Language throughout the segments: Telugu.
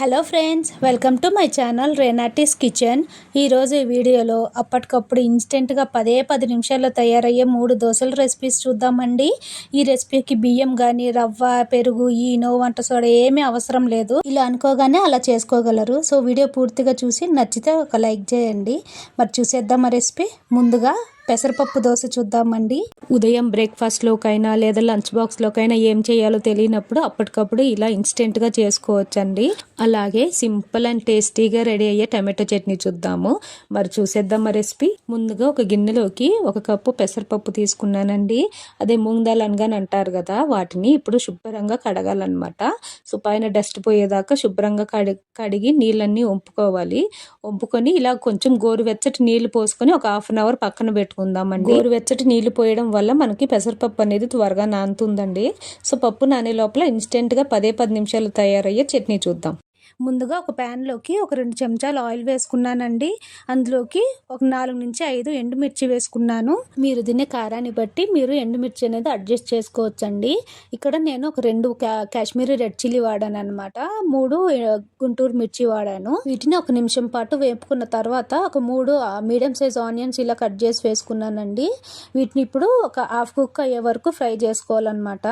Hello friends welcome to my channel Renati's kitchen. ఈరోజు ఈ వీడియోలో అప్పటికప్పుడు ఇన్స్టెంట్గా పదే పది నిమిషాల్లో తయారయ్యే మూడు దోశల రెసిపీస్ చూద్దామండి. ఈ రెసిపీకి బియ్యం కానీ రవ్వ పెరుగు ఈనో వంట సోడా ఏమీ అవసరం లేదు. ఇలా అనుకోగానే అలా చేసుకోగలరు. సో వీడియో పూర్తిగా చూసి నచ్చితే ఒక లైక్ చేయండి. మరి చూసేద్దాం రెసిపీ? ముందుగా పెసరపప్పు దోశ చూద్దామండి. ఉదయం బ్రేక్ఫాస్ట్లోకైనా లేదా లంచ్ బాక్స్లోకైనా ఏం చేయాలో తెలియనప్పుడు అప్పటికప్పుడు ఇలా ఇన్స్టెంట్గా చేసుకోవచ్చండి. అలాగే సింపుల్ అండ్ టేస్టీగా రెడీ అయ్యే టమాటో చట్నీ చూద్దాము. మరి చూసేద్దాం మా రెసిపీ. ముందుగా ఒక గిన్నెలోకి ఒక కప్పు పెసరపప్పు తీసుకున్నానండి. అదే మూంగ్ దాల్ అనగాని అంటారు కదా వాటిని ఇప్పుడు శుభ్రంగా కడగాలన్నమాట. సో పైన డస్ట్ పోయేదాకా శుభ్రంగా కడి కడిగి నీళ్ళన్నీ వంపుకోవాలి వంపుకొని ఇలా కొంచెం గోరువెచ్చటి నీళ్ళు పోసుకొని ఒక హాఫ్ అన్ అవర్ పక్కన పెట్టుకుని పెట్టుకుందామండి గోరువెచ్చటి నీళ్ళు పోయడం వల్ల మనకి పెసరపప్పు అనేది త్వరగా నానుతుందండి. సో పప్పు నానే లోపల ఇన్స్టెంట్గా పదే పది నిమిషాలు తయారయ్యే చట్నీ చూద్దాం. ముందుగా ఒక ప్యాన్లోకి ఒక రెండు చెంచాలు ఆయిల్ వేసుకున్నానండి. అందులోకి ఒక నాలుగు నుంచి ఐదు ఎండుమిర్చి వేసుకున్నాను. మీరు తినే కారాన్ని బట్టి మీరు ఎండుమిర్చి అనేది అడ్జస్ట్ చేసుకోవచ్చండి. ఇక్కడ నేను ఒక రెండు కాశ్మీరీ రెడ్ చిల్లీ వాడాను అనమాట మూడు గుంటూరు మిర్చి వాడాను. వీటిని ఒక నిమిషం పాటు వేపుకున్న తర్వాత ఒక మూడు మీడియం సైజ్ ఆనియన్స్ ఇలా కట్ చేసి వేసుకున్నానండి. వీటిని ఇప్పుడు ఒక హాఫ్ కుక్ అయ్యే వరకు ఫ్రై చేసుకోవాలన్నమాట.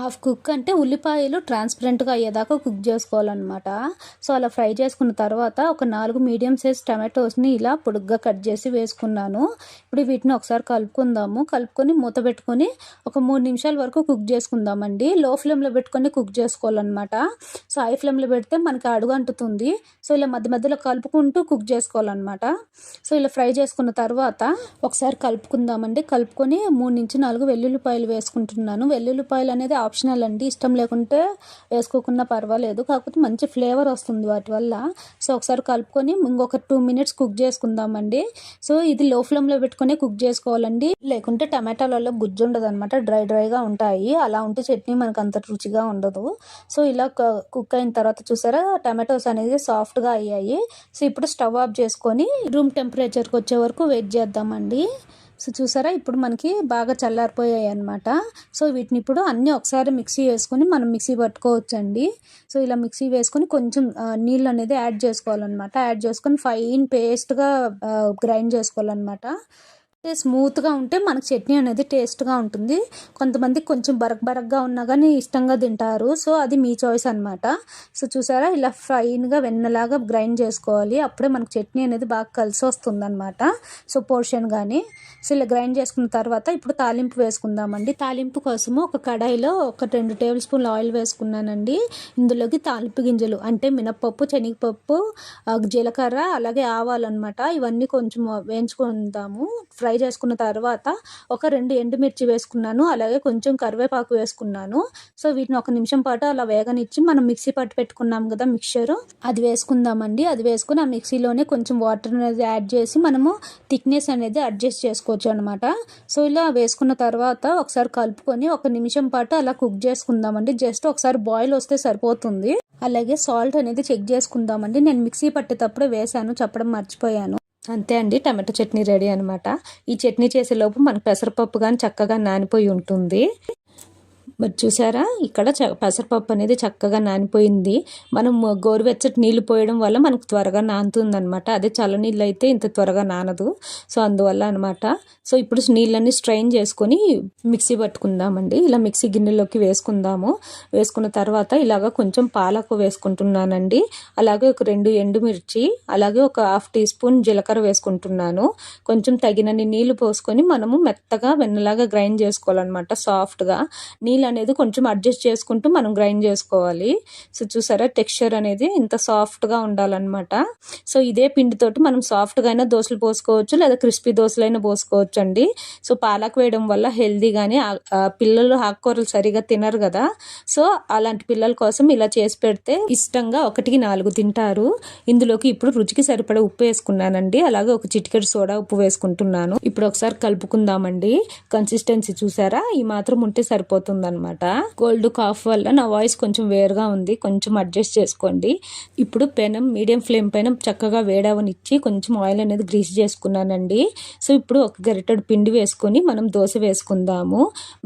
హాఫ్ కుక్ అంటే ఉల్లిపాయలు ట్రాన్స్పరెంట్గా అయ్యేదాకా కుక్ చేసుకోవాలన్నమాట. సో అలా ఫ్రై చేసుకున్న తర్వాత ఒక నాలుగు మీడియం సైజ్ టమాటోస్ని ఇలా పొడుగ్గా కట్ చేసి వేసుకున్నాను. ఇప్పుడు వీటిని ఒకసారి కలుపుకుందాము. కలుపుకొని మూత పెట్టుకొని ఒక మూడు నిమిషాల వరకు కుక్ చేసుకుందామండి. లో ఫ్లేమ్లో పెట్టుకొని కుక్ చేసుకోవాలన్నమాట. సో హై ఫ్లేమ్లో పెడితే మనకి అడుగు అంటుతుంది. సో ఇలా మధ్య మధ్యలో కలుపుకుంటూ కుక్ చేసుకోవాలన్నమాట. సో ఇలా ఫ్రై చేసుకున్న తర్వాత ఒకసారి కలుపుకుందామండి. కలుపుకొని మూడు నుంచి నాలుగు వెల్లుల్లిపాయలు వేసుకుంటున్నాను. వెల్లుల్లిపాయలు అనేది ఆప్షనల్ అండి. ఇష్టం లేకుంటే వేసుకోకుండా పర్వాలేదు. కాకపోతే మంచి ఫ్లేవర్ వస్తుంది. వాటి వల్ల. సో ఒకసారి కలుపుకొని ఇంకొక టూ మినిట్స్ కుక్ చేసుకుందామండి. సో ఇది లో ఫ్లేమ్లో పెట్టుకునే కుక్ చేసుకోవాలండి. లేకుంటే టమాటాలలో గుజ్జు ఉండదు అనమాట డ్రై డ్రైగా ఉంటాయి. అలా ఉంటే చట్నీ మనకు అంత రుచిగా ఉండదు. సో ఇలా కుక్ అయిన తర్వాత చూసారా? టమాటోస్ అనేది సాఫ్ట్గా అయ్యాయి. సో ఇప్పుడు స్టవ్ ఆఫ్ చేసుకొని రూమ్ టెంపరేచర్కి వచ్చే వరకు వెయిట్ చేద్దామండి. సో చూసారా? ఇప్పుడు మనకి బాగా చల్లారిపోయాయి అనమాట సో వీటిని ఇప్పుడు అన్నీ ఒకసారి మిక్సీ వేసుకొని మనం మిక్సీ పట్టుకోవచ్చండి. సో ఇలా మిక్సీ వేసుకొని కొంచెం నీళ్ళు అనేది యాడ్ చేసుకోవాలన్నమాట. యాడ్ చేసుకొని ఫైన్ పేస్ట్గా గ్రైండ్ చేసుకోవాలన్నమాట. స్మూత్గా ఉంటే మనకు చట్నీ అనేది టేస్ట్గా ఉంటుంది. కొంతమంది కొంచెం బరక్ బరక్గా ఉన్నా కానీ ఇష్టంగా తింటారు. సో అది మీ చాయిస్ అనమాట సో చూసారా? ఇలా ఫైన్గా వెన్నలాగా గ్రైండ్ చేసుకోవాలి. అప్పుడే మనకు చట్నీ అనేది బాగా కలిసి వస్తుంది అనమాట సో పోర్షన్ కానీ సో ఇలా గ్రైండ్ చేసుకున్న తర్వాత ఇప్పుడు తాలింపు వేసుకుందామండి. తాలింపు కోసము ఒక కడాయిలో ఒక రెండు టేబుల్ స్పూన్ల ఆయిల్ వేసుకున్నానండి. ఇందులోకి తాలింపు గింజలు అంటే మినప్పప్పు శనగపప్పు జీలకర్ర అలాగే ఆవాలన్నమాట ఇవన్నీ కొంచెం వేయించుకుందాము. ఫ్రై ఫ్రై చేసుకున్న తర్వాత ఒక రెండు ఎండుమిర్చి వేసుకున్నాను అలాగే కొంచెం కరివేపాకు వేసుకున్నాను. సో వీటిని ఒక నిమిషం పాటు అలా వేగనిచ్చి మనం మిక్సీ పట్టు పెట్టుకున్నాం కదా మిక్చర్. అది వేసుకుందామండి. అది వేసుకుని ఆ మిక్సీలోనే కొంచెం వాటర్ అనేది యాడ్ చేసి మనము థిక్నెస్ అనేది అడ్జస్ట్ చేసుకోవచ్చు అనమాట సో ఇలా వేసుకున్న తర్వాత ఒకసారి కలుపుకొని ఒక నిమిషం పాటు అలా కుక్ చేసుకుందామండి. జస్ట్ ఒకసారి బాయిల్ వస్తే సరిపోతుంది. అలాగే సాల్ట్ అనేది చెక్ చేసుకుందామండి. నేను మిక్సీ పట్టేటప్పుడు వేసాను చెప్పడం మర్చిపోయాను. అంతే అండి టమాటో చట్నీ రెడీ అనమాట ఈ చట్నీ చేసేలోపు మనకు పెసరపప్పు కానీ చక్కగా నానిపోయి ఉంటుంది. మరి చూసారా? ఇక్కడ పెసరపప్పు అనేది చక్కగా నానిపోయింది. మనం గోరువెచ్చటి నీళ్ళు పోయడం వల్ల మనకు త్వరగా నానుతుంది అనమాట అదే చల్ల నీళ్ళు అయితే ఇంత త్వరగా నానదు. సో అందువల్ల అనమాట సో ఇప్పుడు నీళ్ళన్నీ స్ట్రైన్ చేసుకొని మిక్సీ పట్టుకుందామండి. ఇలా మిక్సీ గిన్నెలోకి వేసుకుందాము. వేసుకున్న తర్వాత ఇలాగ కొంచెం పాలకు వేసుకుంటున్నానండి. అలాగే ఒక రెండు ఎండుమిర్చి అలాగే ఒక హాఫ్ టీ స్పూన్ జీలకర్ర వేసుకుంటున్నాను. కొంచెం తగినన్ని నీళ్ళు పోసుకొని మనము మెత్తగా వెన్నలాగా గ్రైండ్ చేసుకోవాలన్నమాట సాఫ్ట్గా. నీళ్ళు అనేది కొంచెం అడ్జస్ట్ చేసుకుంటూ మనం గ్రైండ్ చేసుకోవాలి. సో చూసారా? టెక్స్చర్ అనేది ఇంత సాఫ్ట్గా ఉండాలన్నమాట. సో ఇదే పిండితోటి మనం సాఫ్ట్గా అయినా దోశలు పోసుకోవచ్చు లేదా క్రిస్పీ దోశలు అయినా పోసుకోవచ్చు అండి సో పాలకు వేయడం వల్ల హెల్దీ కానీ పిల్లలు ఆకుకూరలు సరిగా తినరు కదా. సో అలాంటి పిల్లల కోసం ఇలా చేసి పెడితే ఇష్టంగా ఒకటికి నాలుగు తింటారు. ఇందులోకి ఇప్పుడు రుచికి సరిపడే ఉప్పు వేసుకున్నానండి. అలాగే ఒక చిటికెడు సోడా ఉప్పు వేసుకుంటున్నాను. ఇప్పుడు ఒకసారి కలుపుకుందామండి. కన్సిస్టెన్సీ చూసారా? ఈ మాత్రం ఉంటే సరిపోతుంది అనమాట కోల్డ్ కాఫ్ వల్ల నా వాయిస్ కొంచెం వేరుగా ఉంది. కొంచెం అడ్జస్ట్ చేసుకోండి. ఇప్పుడు పెనం మీడియం ఫ్లేమ్ పైన చక్కగా వేడవనిచ్చి కొంచెం ఆయిల్ అనేది గ్రీస్ చేసుకున్నానండి. సో ఇప్పుడు ఒక గరిటెడు పిండి వేసుకొని మనం దోశ వేసుకుందాము.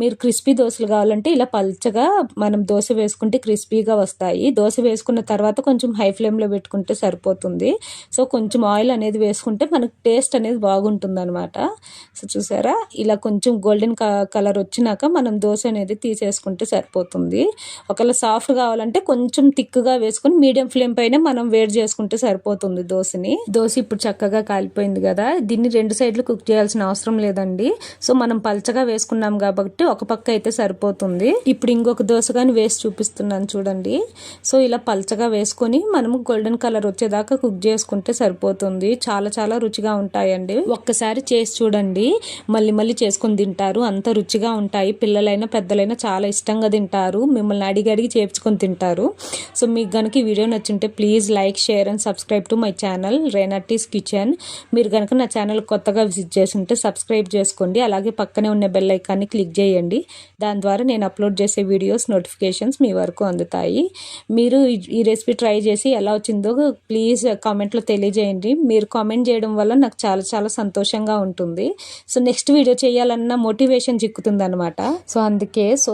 మీరు క్రిస్పీ దోశలు కావాలంటే ఇలా పల్చగా మనం దోశ వేసుకుంటే క్రిస్పీగా వస్తాయి. దోశ వేసుకున్న తర్వాత కొంచెం హై ఫ్లేమ్లో పెట్టుకుంటే సరిపోతుంది. సో కొంచెం ఆయిల్ అనేది వేసుకుంటే మనకు టేస్ట్ అనేది బాగుంటుంది అనమాట సో చూసారా? ఇలా కొంచెం గోల్డెన్ కలర్ వచ్చినాక మనం దోశ అనేది తీసేసుకుంటే సరిపోతుంది. ఒకవేళ సాఫ్ట్ కావాలంటే కొంచెం థిక్గా వేసుకొని మీడియం ఫ్లేమ్ పైన మనం వేడి చేసుకుంటే సరిపోతుంది దోశని. దోశ ఇప్పుడు చక్కగా కాలిపోయింది కదా. దీన్ని రెండు సైడ్లు కుక్ చేయాల్సిన అవసరం లేదండి. సో మనం పల్చగా వేసుకున్నాం కాబట్టి ఒక పక్క అయితే సరిపోతుంది. ఇప్పుడు ఇంకొక దోశ కానీ వేసి చూపిస్తున్నాను చూడండి. సో ఇలా పల్చగా వేసుకొని మనము గోల్డెన్ కలర్ వచ్చేదాకా కుక్ చేసుకుంటే సరిపోతుంది. చాలా చాలా రుచిగా ఉంటాయండి. ఒక్కసారి చేసి చూడండి. మళ్ళీ మళ్ళీ చేసుకొని తింటారు. అంత రుచిగా ఉంటాయి. పిల్లలైనా పెద్దలైనా చాలా ఇష్టంగా తింటారు. మిమ్మల్ని అడిగి అడిగి చేర్చుకొని తింటారు. సో మీకు కనుక ఈ video నచ్చుంటే please like share and subscribe to my channel Renati's kitchen. మీరు కనుక నా ఛానల్ కొత్తగా విజిట్ చేసి ఉంటే సబ్స్క్రైబ్ చేసుకోండి. అలాగే పక్కనే ఉన్న బెల్ ఐకాన్ని క్లిక్ చేయండి. దాని ద్వారా నేను అప్లోడ్ చేసే వీడియోస్ నోటిఫికేషన్స్ మీ వరకు అందుతాయి. మీరు ఈ రెసిపీ ట్రై చేసి ఎలా వచ్చిందో ప్లీజ్ కామెంట్లో తెలియజేయండి. మీరు కామెంట్ చేయడం వల్ల నాకు చాలా చాలా సంతోషంగా ఉంటుంది. సో నెక్స్ట్ వీడియో చేయాలన్న మోటివేషన్ చిక్కుతుంది అనమాట సో అందుకే so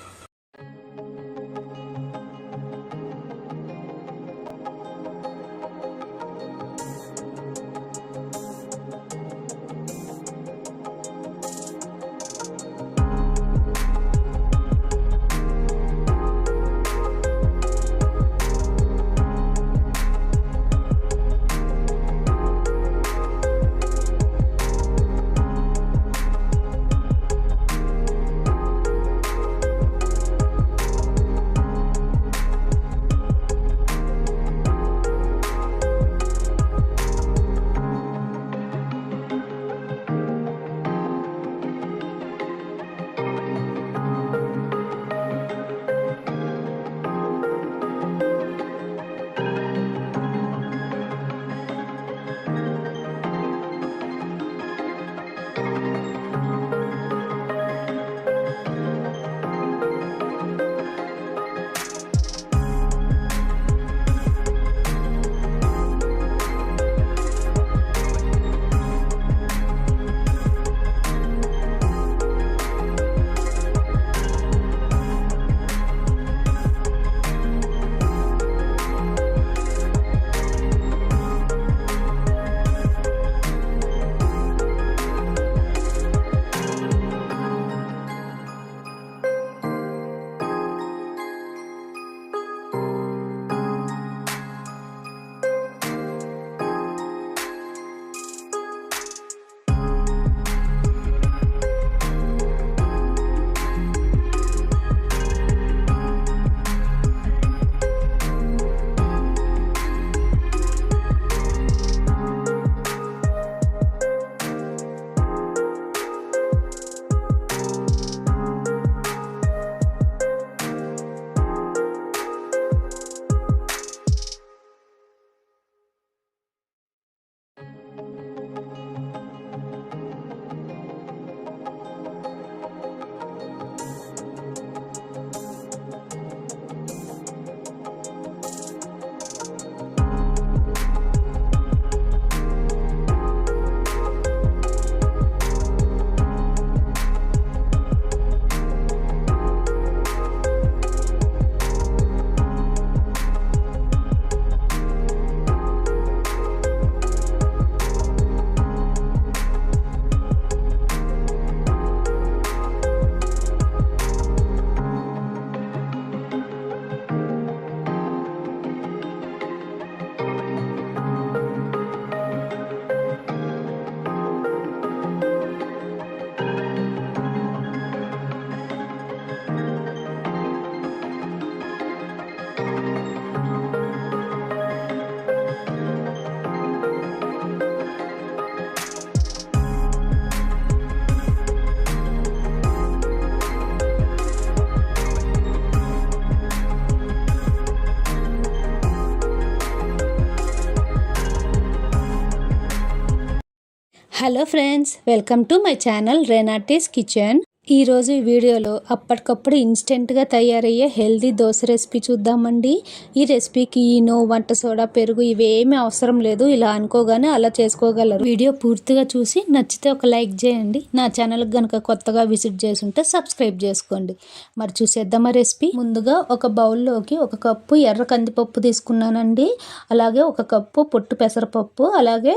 hello friends welcome to my channel Renati's kitchen ఈరోజు ఈ వీడియోలో అప్పటికప్పుడు ఇన్స్టెంట్గా తయారయ్యే హెల్దీ దోశ రెసిపీ చూద్దామండి. ఈ రెసిపీకి ఈనో వంట సోడా పెరుగు ఇవేమీ అవసరం లేదు. ఇలా అనుకోగానే అలా చేసుకోగలరు. వీడియో పూర్తిగా చూసి నచ్చితే ఒక లైక్ చేయండి. నా ఛానల్కి కనుక కొత్తగా విజిట్ చేసుంటే సబ్స్క్రైబ్ చేసుకోండి. మరి చూసేద్దామా రెసిపీ. ముందుగా ఒక బౌల్లోకి ఒక కప్పు ఎర్ర కందిపప్పు తీసుకున్నానండి. అలాగే ఒక కప్పు పొట్టు పెసరపప్పు అలాగే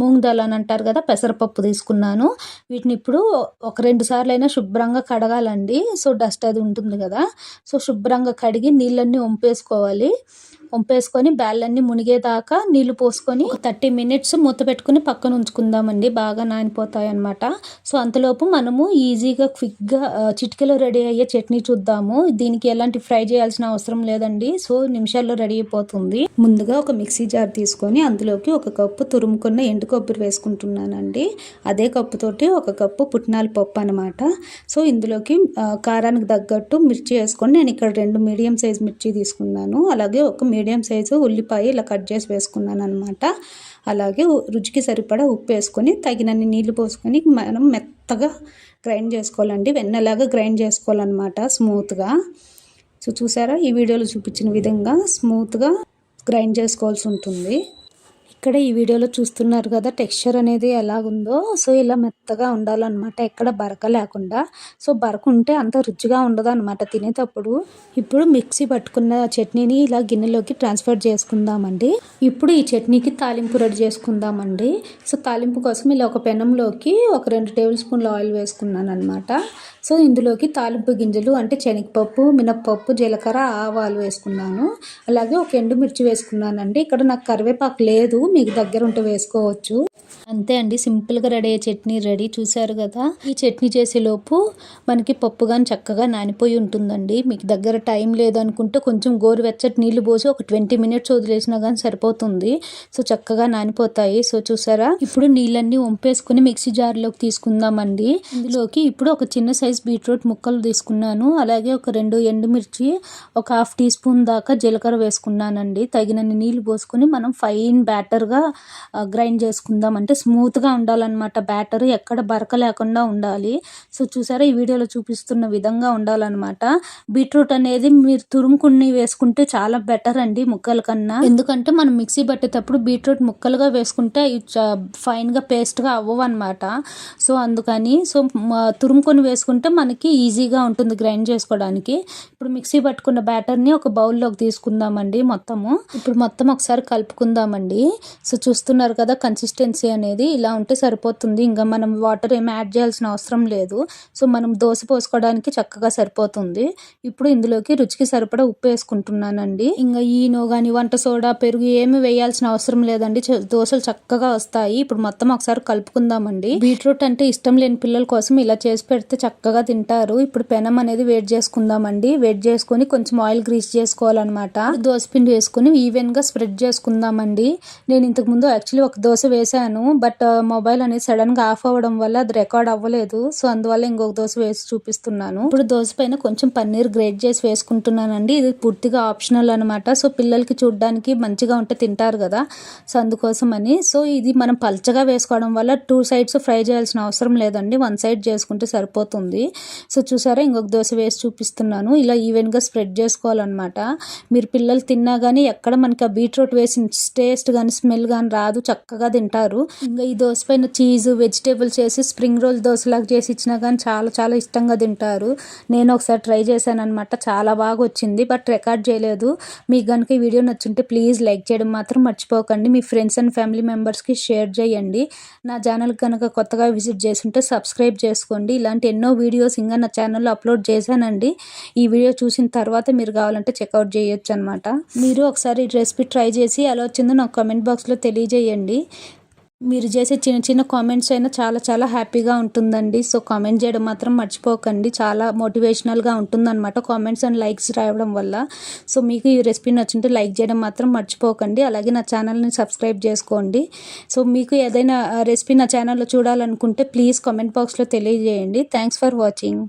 మూంగ్ దాల్ అని అంటారు కదా పెసరపప్పు తీసుకున్నాను. వీటిని ఇప్పుడు ఒక రెండు సార్లు అయినా శుభ్రంగా కడగాలండి. సో డస్ట్ అది ఉంటుంది కదా. సో శుభ్రంగా కడిగి నీళ్ళన్నీ వంపేసుకోవాలి. పంపేసుకొని బ్యాళ్ళన్నీ మునిగేదాకా నీళ్ళు పోసుకొని థర్టీ మినిట్స్ మూత పెట్టుకుని పక్కన ఉంచుకుందామండి. బాగా నానిపోతాయి అనమాట సో అంతలోపు మనము ఈజీగా క్విక్గా చిటికెలో రెడీ అయ్యే చట్నీ చూద్దాము. దీనికి ఎలాంటి ఫ్రై చేయాల్సిన అవసరం లేదండి. సో నిమిషాల్లో రెడీ అయిపోతుంది. ముందుగా ఒక మిక్సీ జార్ తీసుకొని అందులోకి ఒక కప్పు తురుముకున్న ఎండు కొబ్బరి వేసుకుంటున్నానండి. అదే కప్పుతోటి ఒక కప్పు పుట్నాల పప్పు అనమాట సో ఇందులోకి కారానికి తగ్గట్టు మిర్చి వేసుకొని నేను ఇక్కడ రెండు మీడియం సైజ్ మిర్చి తీసుకున్నాను. అలాగే ఒక మీడియం సైజు ఉల్లిపాయ ఇలా కట్ చేసి వేసుకున్నాను అనమాట అలాగే రుచికి సరిపడా ఉప్పు వేసుకొని తగినన్ని నీళ్ళు పోసుకొని మనం మెత్తగా గ్రైండ్ చేసుకోవాలండి. వెన్నలాగా గ్రైండ్ చేసుకోవాలన్నమాట స్మూత్గా. సో చూసారా? ఈ వీడియోలో చూపించిన విధంగా స్మూత్గా గ్రైండ్ చేసుకోవాల్సి ఉంటుంది. ఇక్కడ ఈ వీడియోలో చూస్తున్నారు కదా టెక్స్చర్ అనేది ఎలాగుందో. సో ఇలా మెత్తగా ఉండాలన్నమాట. ఎక్కడ బరక లేకుండా. సో బరక ఉంటే అంత రుచిగా ఉండదు అనమాట తినేటప్పుడు. ఇప్పుడు మిక్సీ పట్టుకున్న చట్నీని ఇలా గిన్నెలోకి ట్రాన్స్ఫర్ చేసుకుందామండి. ఇప్పుడు ఈ చట్నీకి తాలింపు రెడీ చేసుకుందామండి. సో తాలింపు కోసం ఇలా ఒక పెనంలోకి ఒక రెండు టేబుల్ స్పూన్ల ఆయిల్ వేసుకున్నాను అనమాట సో ఇందులోకి తాలింపు గింజలు అంటే శనగపప్పు మినప్పప్పు జీలకర్ర ఆవాలు వేసుకున్నాను. అలాగే ఒక ఎండుమిర్చి వేసుకున్నానండి. ఇక్కడ నాకు కరివేపాకు లేదు మీకు దగ్గర ఉంటే వేసుకోవచ్చు. అంతే అండి సింపుల్గా రెడీ అయ్యే చట్నీ రెడీ. చూశారు కదా ఈ చట్నీ చేసేలోపు మనకి పప్పు కానీ చక్కగా నానిపోయి ఉంటుందండి. మీకు దగ్గర టైం లేదనుకుంటే కొంచెం గోరువెచ్చటి నీళ్ళు పోసి ఒక ట్వంటీ మినిట్స్ వదిలేసినా కానీ సరిపోతుంది. సో చక్కగా నానిపోతాయి. సో చూసారా ఇప్పుడు నీళ్ళన్నీ వంపేసుకుని మిక్సీ జార్లోకి తీసుకుందామండి. ఇందులోకి ఇప్పుడు ఒక చిన్న సైజ్ బీట్రూట్ ముక్కలు తీసుకున్నాను. అలాగే ఒక రెండు ఎండుమిర్చి ఒక హాఫ్ టీ స్పూన్ దాకా జీలకర్ర వేసుకున్నానండి. తగినన్ని నీళ్ళు పోసుకొని మనం ఫైన్ బ్యాటర్గా గ్రైండ్ చేసుకుందాం. అంటే స్మూత్గా ఉండాలన్నమాట బ్యాటర్. ఎక్కడ బరక లేకుండా ఉండాలి. సో చూసారా ఈ వీడియోలో చూపిస్తున్న విధంగా ఉండాలన్నమాట. బీట్రూట్ అనేది మీరు తురుముకుని వేసుకుంటే చాలా బెటర్ అండి ముక్కల కన్నా. ఎందుకంటే మనం మిక్సీ పట్టేటప్పుడు బీట్రూట్ ముక్కలుగా వేసుకుంటే ఫైన్గా పేస్ట్గా అవ్వవు అనమాట సో అందుకని సో తురుముకొని వేసుకుంటే మనకి ఈజీగా ఉంటుంది గ్రైండ్ చేసుకోవడానికి. ఇప్పుడు మిక్సీ పట్టుకున్న బ్యాటర్ని ఒక బౌల్లోకి తీసుకుందామండి మొత్తము. ఇప్పుడు మొత్తం ఒకసారి కలుపుకుందామండి. సో చూస్తున్నారు కదా కన్సిస్టెన్సీ అనేది ఇలా ఉంటే సరిపోతుంది. ఇంకా మనం వాటర్ ఏమి యాడ్ చేయాల్సిన అవసరం లేదు. సో మనం దోశ పోసుకోవడానికి చక్కగా సరిపోతుంది. ఇప్పుడు ఇందులోకి రుచికి సరిపడా ఉప్పు వేసుకుంటున్నానండి. ఇంకా ఈనో కానీ వంట సోడా పెరుగు ఏమి వేయాల్సిన అవసరం లేదండి. దోశలు చక్కగా వస్తాయి. ఇప్పుడు మొత్తం ఒకసారి కలుపుకుందామండి. బీట్రూట్ అంటే ఇష్టం లేని పిల్లల కోసం ఇలా చేసి పెడితే చక్కగా తింటారు. ఇప్పుడు పెనం అనేది వేడి చేసుకుందామండి. వేడి చేసుకొని కొంచెం ఆయిల్ గ్రీస్ చేసుకోవాలన్నమాట. దోశ పిండి వేసుకుని ఈవెన్గా స్ప్రెడ్ చేసుకుందామండి. నేను ఇంతకు ముందు యాక్చువల్లీ ఒక దోశ వేసాను బట్ మొబైల్ అనేది సడన్గా ఆఫ్ అవ్వడం వల్ల అది రికార్డ్ అవ్వలేదు. సో అందువల్ల ఇంకొక దోశ వేసి చూపిస్తున్నాను. ఇప్పుడు దోశ పైన కొంచెం పన్నీర్ గ్రేట్ చేసి వేసుకుంటున్నానండి. ఇది పూర్తిగా ఆప్షనల్ అనమాట సో పిల్లలకి చూడడానికి మంచిగా ఉంటే తింటారు కదా. సో అందుకోసం అని సో ఇది మనం పల్చగా వేసుకోవడం వల్ల టూ సైడ్స్ ఫ్రై చేయాల్సిన అవసరం లేదండి. వన్ సైడ్ చేసుకుంటే సరిపోతుంది. సో చూసారా ఇంకొక దోశ వేసి చూపిస్తున్నాను. ఇలా ఈవెన్గా స్ప్రెడ్ చేసుకోవాలన్నమాట. మీరు పిల్లలు తిన్నా కానీ ఎక్కడ మనకి ఆ బీట్రూట్ వేసిన టేస్ట్ కానీ స్మెల్ కానీ రాదు చక్కగా తింటారు. ఇంకా ఈ దోశ పైన చీజ్ వెజిటేబుల్స్ వేసి స్ప్రింగ్ రోల్ దోశలాగా చేసి ఇచ్చినా కానీ చాలా చాలా ఇష్టంగా తింటారు. నేను ఒకసారి ట్రై చేశాను అనమాట చాలా బాగా వచ్చింది బట్ రికార్డ్ చేయలేదు. మీకు కనుక ఈ వీడియో నచ్చుంటే ప్లీజ్ లైక్ చేయడం మాత్రం మర్చిపోకండి. మీ ఫ్రెండ్స్ అండ్ ఫ్యామిలీ మెంబర్స్కి షేర్ చేయండి. నా ఛానల్ కనుక కొత్తగా విజిట్ చేస్తుంటే సబ్స్క్రైబ్ చేసుకోండి. ఇలాంటి ఎన్నో వీడియో వీడియో సింగన్న ఛానల్లో అప్లోడ్ చేశానండి. ఈ వీడియో చూసిన తర్వాత మీరు కావాలంటే చెక్అవుట్ చేయొచ్చు అనమాట మీరు ఒకసారి రెసిపీ ట్రై చేసి ఎలా వచ్చిందో నాకు కామెంట్ బాక్స్లో తెలియజేయండి. మీరు చేసే చిన్న చిన్న కామెంట్స్ అయినా చాలా చాలా హ్యాపీగా ఉంటుందండి. సో కామెంట్ చేయడం మాత్రం మర్చిపోకండి. చాలా మోటివేషనల్గా ఉంటుందన్నమాట కామెంట్స్ అండ్ లైక్స్ రావడం వల్ల. సో మీకు ఈ రెసిపీ నచ్చుంటే లైక్ చేయడం మాత్రం మర్చిపోకండి. అలాగే నా ఛానల్ని సబ్స్క్రైబ్ చేసుకోండి. సో మీకు ఏదైనా రెసిపీ నా ఛానల్లో చూడాలనుకుంటే ప్లీజ్ కామెంట్ బాక్స్లో తెలియజేయండి. Thanks for watching